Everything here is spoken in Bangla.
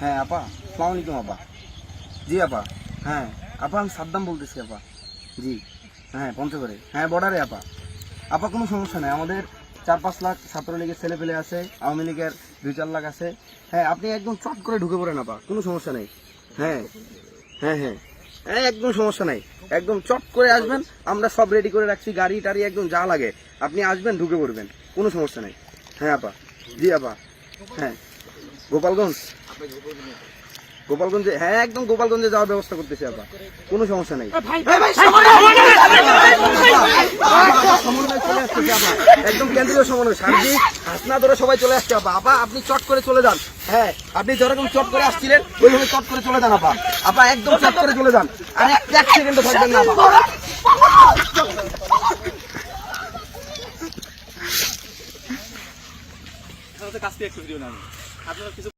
হ্যাঁ আপা, সালাম আলাইকুম, আপা। জি, আপা। হ্যাঁ আপা, আমি সাদ্দাম বলতেছি, আপা। জি হ্যাঁ পঞ্চগড়ে। হ্যাঁ বর্ডারে, আপা। আপা, কোনো সমস্যা নেই। আমাদের চার পাঁচ লাখ ছাত্রলীগের ছেলে পেলে আছে, আওয়ামী লীগের দুই চার লাখ আছে। হ্যাঁ আপনি একদম চট করে ঢুকে পড়েন, আপা। কোনো সমস্যা নেই। হ্যাঁ হ্যাঁ হ্যাঁ। হ্যাঁ একদম সমস্যা নাই। একদম চট করে আসবেন, আমরা সব রেডি করে রাখছি গাড়ি টাড়ি একদম যা লাগে। আপনি আসবেন, ঢুকে পড়বেন। কোনো সমস্যা নেই। হ্যাঁ আপা। জি আপা হ্যাঁ। গোপালগঞ্জ? গোপালগঞ্জে হ্যাঁ একদম গোপালগঞ্জে যাওয়ার ব্যবস্থা করতেছি আপা কোনো সমস্যা নেই। আপা একদম কেন্দ্রীয় সমন্বয় সার্বিক হাসনা ধরে সবাই চলে আসছে আপা আপা আপনি চট করে চলে যান। হ্যাঁ আপনি যেরকম চট করে আসছিলেন ওইভাবে চট করে চলে যান আপা আপা একদম চট করে চলে যান। আর এক এক সেকেন্ডও থাকবেন না আপা কাছ থেকে একটু ভিডিও না আপনারা কিছু